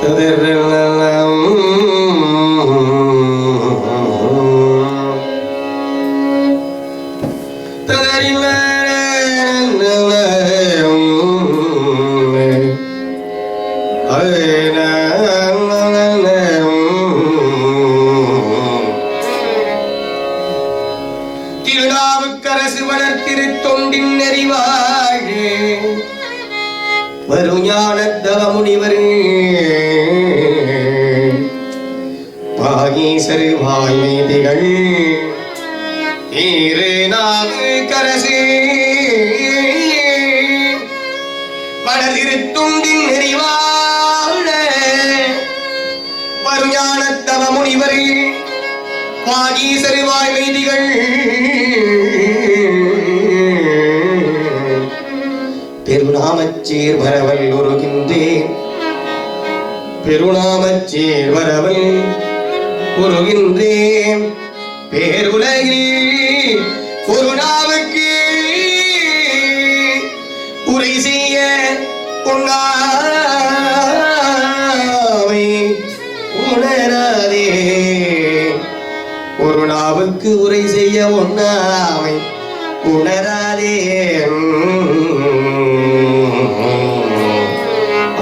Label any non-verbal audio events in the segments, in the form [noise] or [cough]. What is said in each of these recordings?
They பாகீசரு வாய்மீதிகள் நாவு கரசி வளர்திரு நெறிவாழ வருஞானத்தவ முனிவர். பாகீசரு வாய்மீதிகள் பெருநாமச்சீர் வரவல் உருகின்றேன். பெருநாமச்சீர் வரவல் உருகின்றேன் பேருலகில் குருநாவுக்கு உரை செய்ய உண்ணாவை உணராதே. குருநாவுக்கு உரை செய்ய உண்ணாவை உணராதே.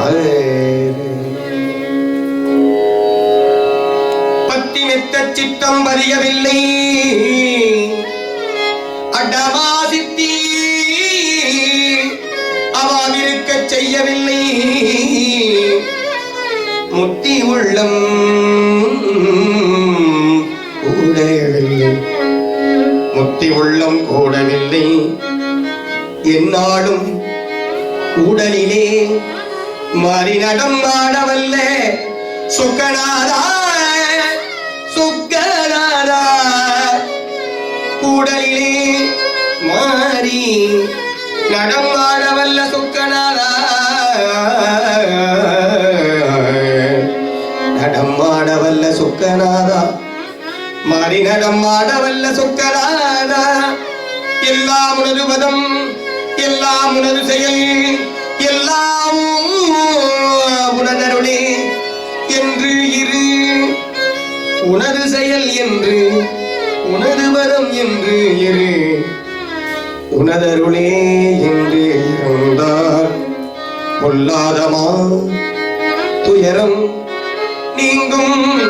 அது மெத்த சித்தம் பதியவில்லை அவாவிருக்க செய்யவில்லை. முத்தி உள்ளம் கூடவில்லை. முத்தி உள்ளம் கூடவில்லை. என்னாலும் உடலிலே மறிநடம் ஆடவல்ல சுக்கனாரா கூடலிலே மாறி நடம் ஆடவல்ல சுக்கனாரா நடம் ஆடவல்ல சுக்கனாரா மாறி நடம் ஆடவல்ல சுக்கனாரா எல்லாம் உனது பதம் எல்லாம் உனது செயல் எல்லாம் உனதருளே. என்று இரு உனது செயல் என்று உனது வரம் என்று இரு. உனதருளே என்று இருந்தார். பொல்லாதமா துயரம் நீங்கும்.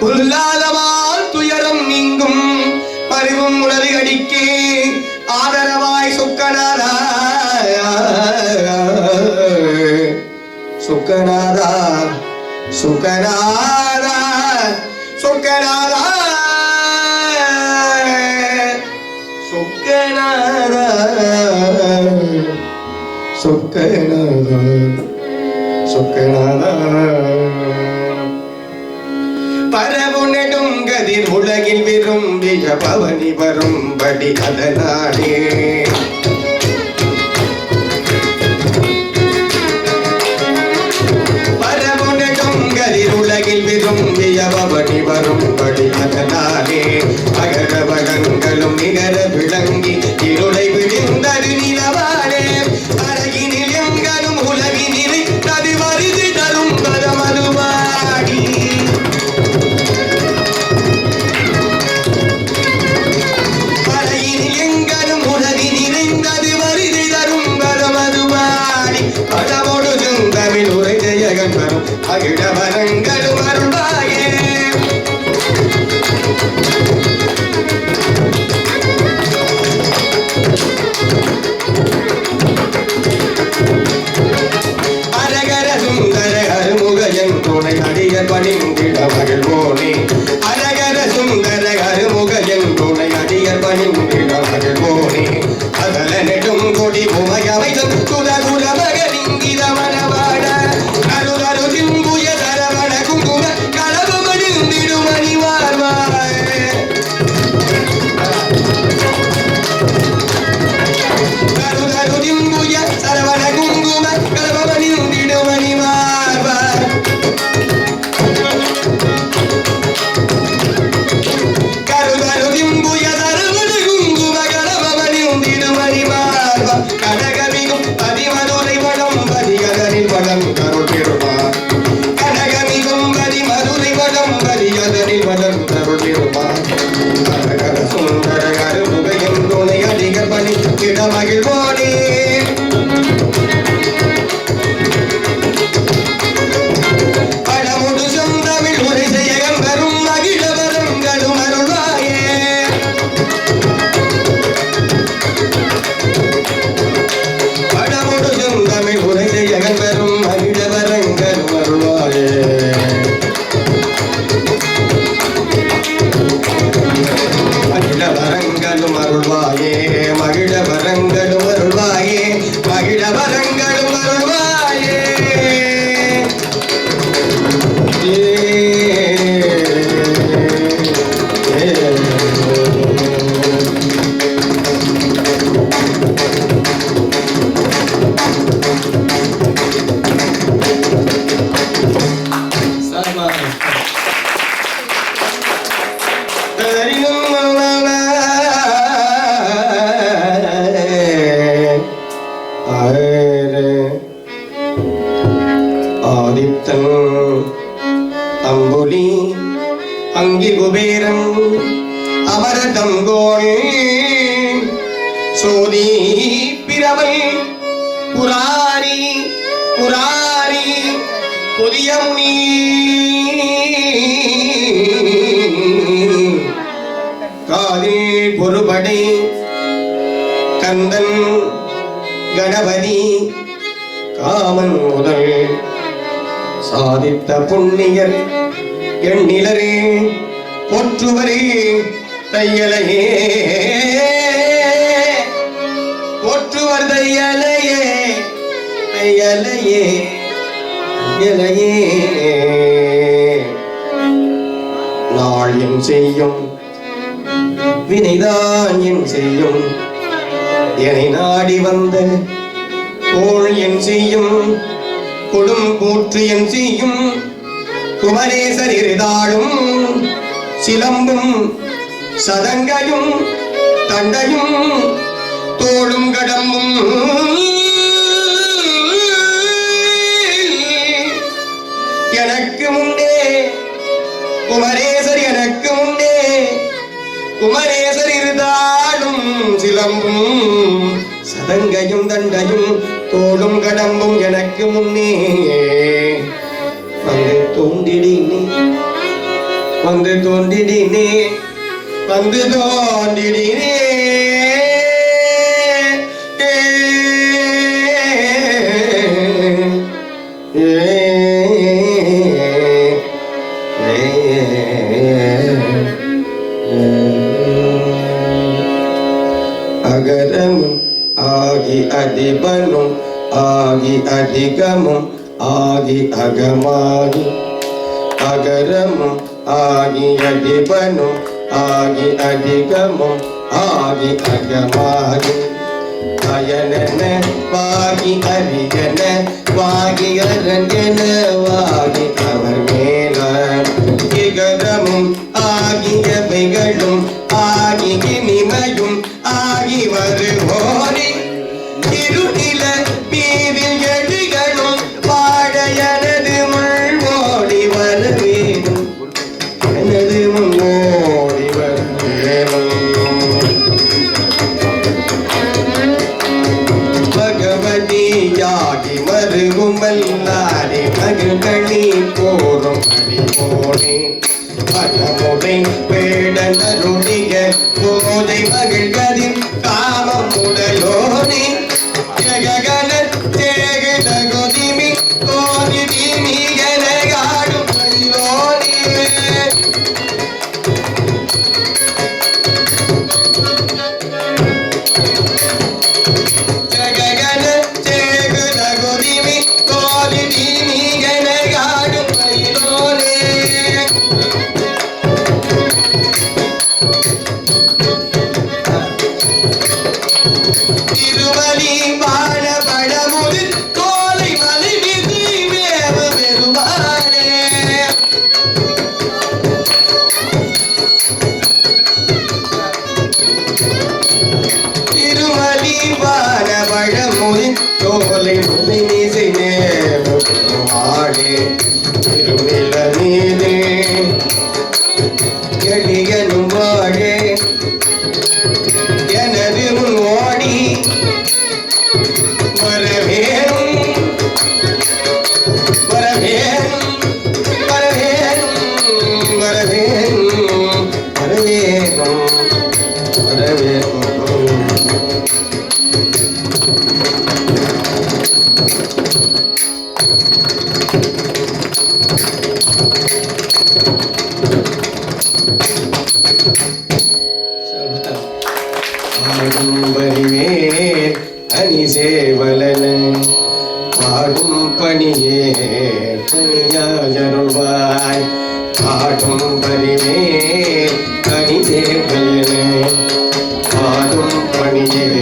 பொல்லாதமா துயரம் நீங்கும். பரிவும் உனது அடிக்கே. ஆதரவாய் சுக்கநாதா. சுக்கநாதா சுக்கநாதா. சுக்கனாரா சுக்கனாரா பரவு நெடுங்கதிர் உலகில் விரும்பிய பவனி வரும்படி அதனாலே பொன்னியர் எண்ணிலரே போற்றுவரே தையலையே. போற்றுவர் தையலையே தையலையே தையலையே. நாள் என் செய்யும் வினைதான் என் செய்யும். என்னை நாடி வந்த கோள் என் செய்யும் கொடும் கூற்று என் செய்யும். குமரேசர் இருதாளும் சிலம்பும் சதங்கையும் தண்டையும் தோளும் கடம்பும் எனக்கு முன்னே குமரேசர் எனக்கு முன்னே குமரேசர் இருந்தாலும் சிலம்பும் சதங்கையும் தண்டையும் தோளும் கடம்பும் எனக்கு முன்னே. வந்து தோண்டிடினே. வந்து தோண்டிடினே. வந்து தோண்டிடினே. அகரமும் ஆகி அதிபனும் ஆகி அதிகமும் ஆகி அகமாகி அகரமும் ஆகி அடிபனும் ஆகி அதிகமும் ஆகி அகமாகி. அயனன வாகி அரியன வாகி அரஞ்சன வாகி அவர் மேல இகரமும் ஆகியவைகளும் ஆகி இனிமையும் ஆகி வருவோம். Miami you.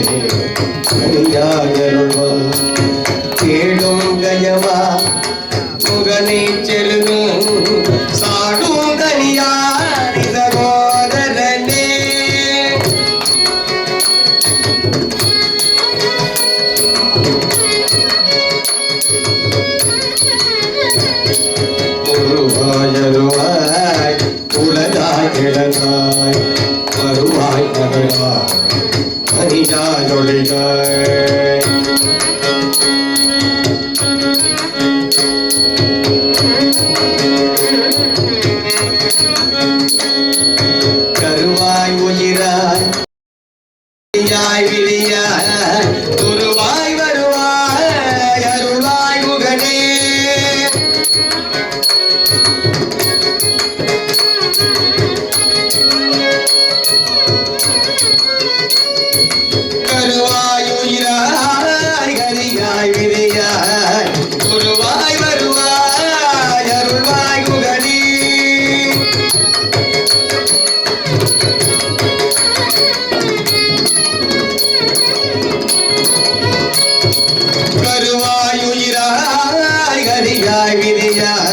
விதியாய் விதியாய்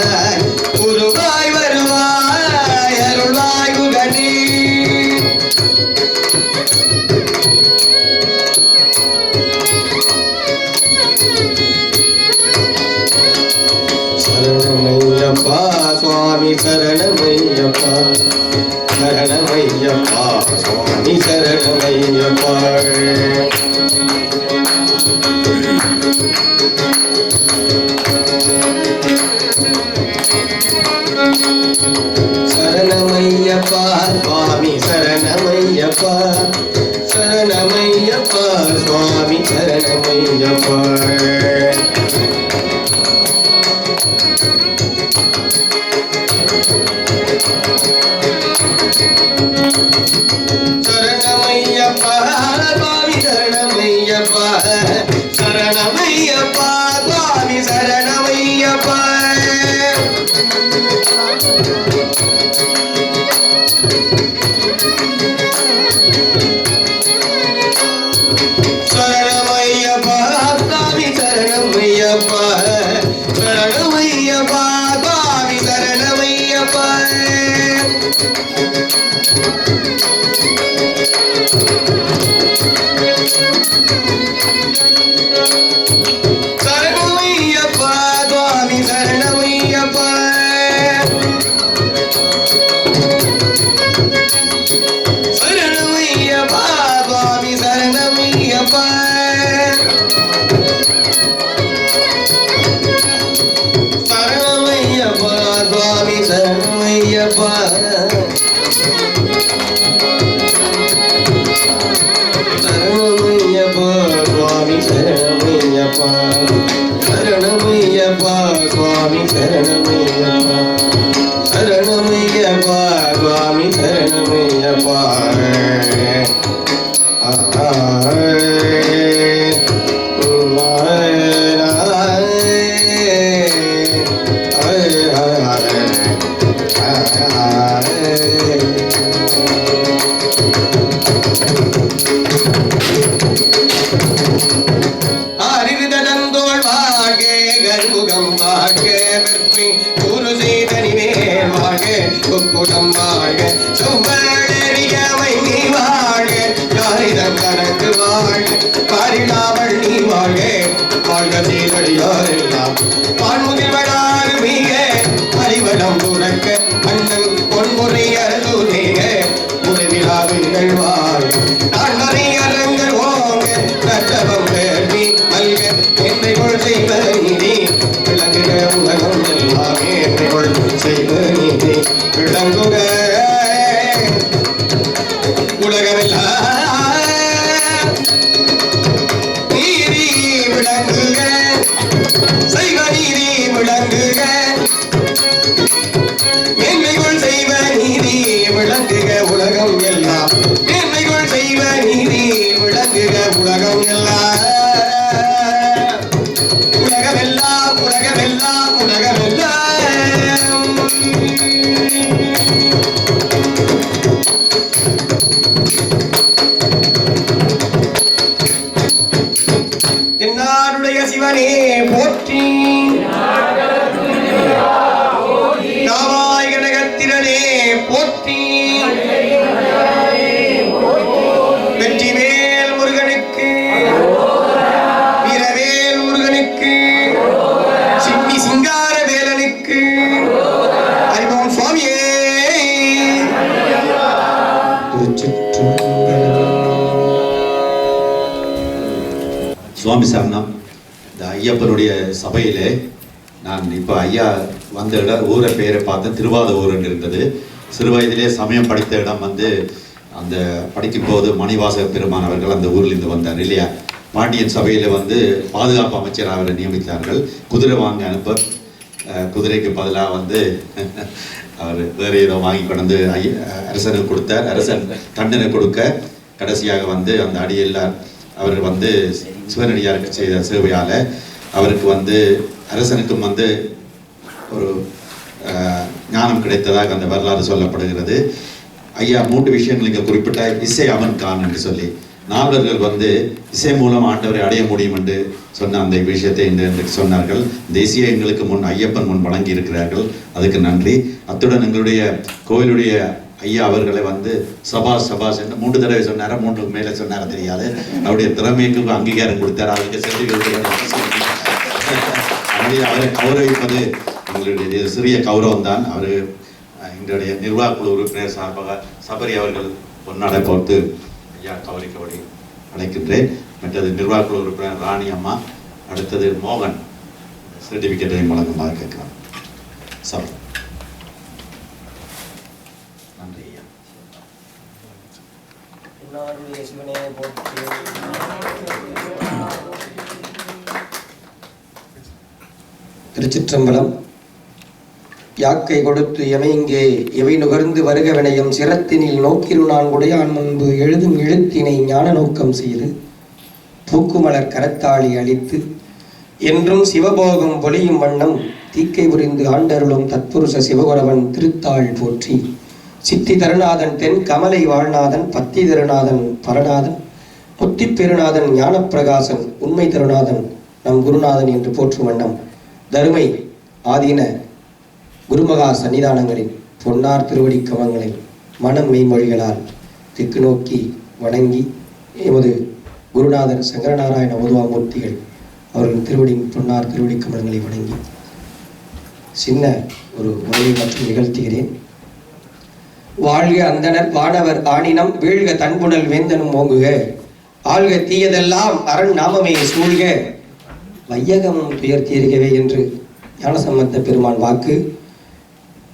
பான்முகில் வளாறு மீக அறிவடம் உறக்க அண்ணன் பொன்முறை அருந்துதேக உறவிழாவின் நல்வா சுவாமி சரணம். இந்த ஐயப்பனுடைய சபையிலே நான் இப்போ ஐயா வந்த இடம் ஊரை பேரை பார்த்தேன் திருவாத ஊருன்னு இருந்தது. சிறு வயதிலே சமயம் படித்த இடம் வந்து அந்த படிக்கும் போது மணிவாசக பெருமான் அவர்கள் அந்த ஊரிலிருந்து வந்தார் இல்லையா? பாண்டியன் சபையில் வந்து பாதுகாப்பு அமைச்சர் அவரை நியமித்தார்கள். குதிரை வாங்க அனுப்ப குதிரைக்கு பதிலாக வந்து [laughs] அவர் வேறு ஏதோ வாங்கி கொண்டு வந்து ஐய அரசனுக்கு கொடுத்தார். அரசன் தண்டனை கொடுக்க கடைசியாக வந்து அந்த அடியெல்லாம் அவர் வந்து சிவனடியாருக்கு செய்த சேவையால் அவருக்கு வந்து அரசனுக்கும் வந்து ஒரு ஞானம் கிடைத்ததாக அந்த வரலாறு சொல்லப்படுகிறது. ஐயா மூன்று விஷயங்கள் இங்கே குறிப்பிட்ட இசை அவன் கான் என்று சொல்லி. நாவலர்கள் வந்து இசை மூலம் ஆண்டவரை அடைய முடியும் என்று சொன்ன அந்த விஷயத்தை இன்று சொன்னார்கள். தேசிய எங்களுக்கு முன் ஐயப்பன் முன் வழங்கி இருக்கிறார்கள் அதுக்கு நன்றி. அத்துடன் எங்களுடைய கோயிலுடைய ஐயா அவர்களை வந்து சபாஸ் சபாஸ் என்று மூன்று தடவை சொன்னாரா? மூன்று மேலே சொன்னாரா தெரியாது. அவருடைய திறமைக்கு அங்கீகாரம் கொடுத்தார். அவருக்கு சென்று அவரை கௌரவிப்பது எங்களுடைய சிறிய கௌரவம் தான் அவர் எங்களுடைய நிர்வாக குழு உறுப்பினர் சார்பாக சபரி அவர்கள் பொன்னாடை போட்டு ஐயா கௌரிக்கபடி அழைக்கின்றேன். மற்றது நிர்வாக குழு உறுப்பினர் ராணி அம்மா அடுத்தது மோகன். சர்டிஃபிகேட்டையும் வழங்குமாறு கேட்கிறோம் சபை நன்றி ஐயா என்னாருடைய சிவனே போற்றி திருச்சிற்றம்பலம் யாக்கை கொடுத்து எமைங்கே எவை நுகர்ந்து வருக வினயம் சிரத்தினில் நோக்கிரு நான் உடையான் முன்பு எழுதும் எழுத்தினை ஞான நோக்கம் செய்து பூக்குமலர் கரத்தாளி அளித்து என்றும் சிவபோகம் பொலியும் வண்ணம் தீக்கை புரிந்து ஆண்டருளும் தத்புருஷ சிவகுரவன் திருத்தாள் போற்றி. சித்தி தருநாதன் தென் கமலை வாழ்நாதன் பத்தி தருநாதன் பரநாதன் முத்திப் பெருநாதன் ஞானப்பிரகாசன் உண்மை தருநாதன் நம் குருநாதன் என்று போற்றும் வண்ணம். தருமை ஆதீன குருமகா சன்னிதானங்களில் பொன்னார் திருவடி கமங்களை மனம் மெய்மொழிகளால் திக்கு நோக்கி வணங்கி எமது குருநாதர் சங்கரநாராயண உதுவாமூர்த்திகள் அவர்கள் திருவடியின் பொன்னார் திருவடி கமலங்களை வணங்கி சின்ன ஒரு உரையை மற்றும் நிகழ்த்துகிறேன். வாழ்க அந்தனர் வானவர் ஆணினம் வீழ்க தன்புணல் வேந்தனும் ஓங்குக. ஆழ்க தீயதெல்லாம் அரண் நாமமே சூழ்க. வையகமும் துயர் தீர்கவே என்று ஞானசம்பந்த பெருமான் வாக்கு.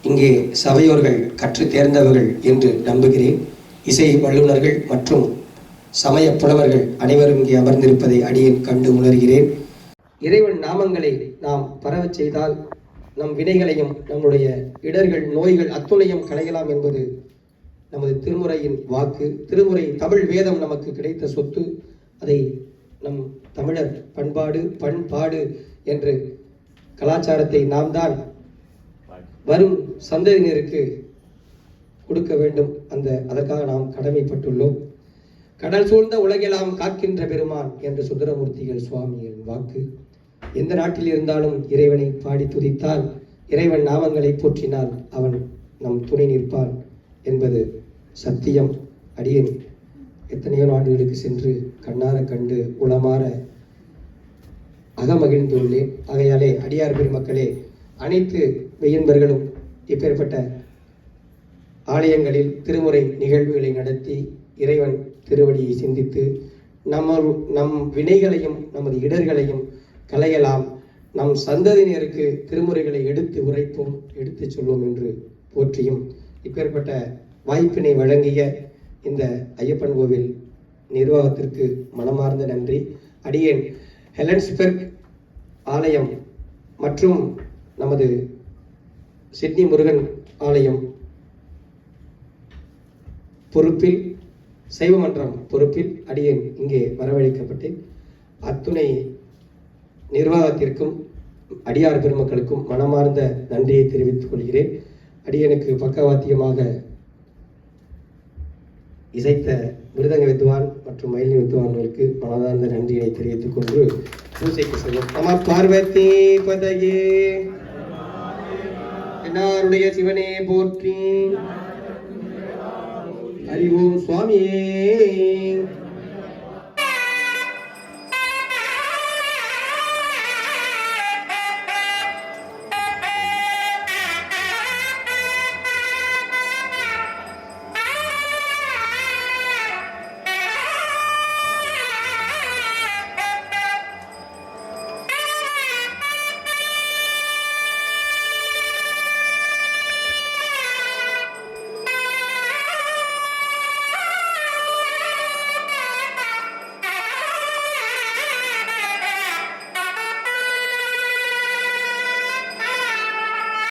இங்கே சபையோர்கள் கற்று தேர்ந்தவர்கள் என்று நம்புகிறேன். இசை வல்லுநர்கள் மற்றும் சமய புலவர்கள் அனைவரும் இங்கே அமர்ந்திருப்பதை அடியேன் கண்டு உணர்கிறேன். இறைவன் நாமங்களை நாம் பரவச் செய்தால் நம் வினைகளையும் நம்முடைய இடர்கள் நோய்கள் அத்துணையும் களையலாம் என்பது நமது திருமுறையின் வாக்கு. திருமுறை தமிழ் வேதம் நமக்கு கிடைத்த சொத்து. அதை நம் தமிழர் பண்பாடு பண்பாடு என்று கலாச்சாரத்தை நாம் தான் வரும் சந்ததியினருக்கு கொடுக்க வேண்டும். அந்த அதற்காக நாம் கடமைப்பட்டுள்ளோம். கடல் சூழ்ந்த உலகெல்லாம் காக்கின்ற பெருமான் என்று சுந்தரமூர்த்திகள் சுவாமியின் வாக்கு. எந்த நாட்டில் இருந்தாலும் இறைவனை பாடி துதித்தால் இறைவன் நாமங்களை போற்றினால் அவன் நம் துணை நிற்பான் என்பது சத்தியம். அடியேன். எத்தனையோ நாடுகளுக்கு சென்று கண்ணார கண்டு உளமாற அகமகிழ்ந்துள்ளேன் ஆகையாலே அடியார் பெருமக்களே அனைத்து மெய்யன்பர்களும் இப்பேற்பட்ட ஆலயங்களில் திருமுறை நிகழ்வுகளை நடத்தி இறைவன் திருவடியை சிந்தித்து நம்ம நம் வினைகளையும் நமது இடர்களையும் களையலாம். நம் சந்ததியினருக்கு திருமுறைகளை எடுத்து உரைப்போம் எடுத்துச் சொல்வோம் என்று போற்றியும் இப்பேற்பட்ட வாய்ப்பினை வழங்கிய இந்த ஐயப்பன் கோவில் நிர்வாகத்திற்கு மனமார்ந்த நன்றி. அடியேன் ஹெலன்ஸ்பெர்க் ஆலயம் மற்றும் நமது சிட்னி முருகன் ஆலயம் பொறுப்பில் சைவமன்றம் பொறுப்பில் அடியேன் இங்கே வரவழைக்கப்பட்டேன். அத்துணை நிர்வாகத்திற்கும் அடியார் பெருமக்களுக்கும் மனமார்ந்த நன்றியை தெரிவித்துக் கொள்கிறேன். அடியனுக்கு பக்கவாத்தியமாக இசைத்த மிருதங்க வித்வான் மற்றும் மயிலினி வித்வான்களுக்கு மனதார்ந்த நன்றியை தெரிவித்துக் கொண்டு பூசைக்கு செல்வோம். நம பார்வதி பதையே. என்னாருடைய சிவனே போற்றி. அறிவோம் சுவாமியே.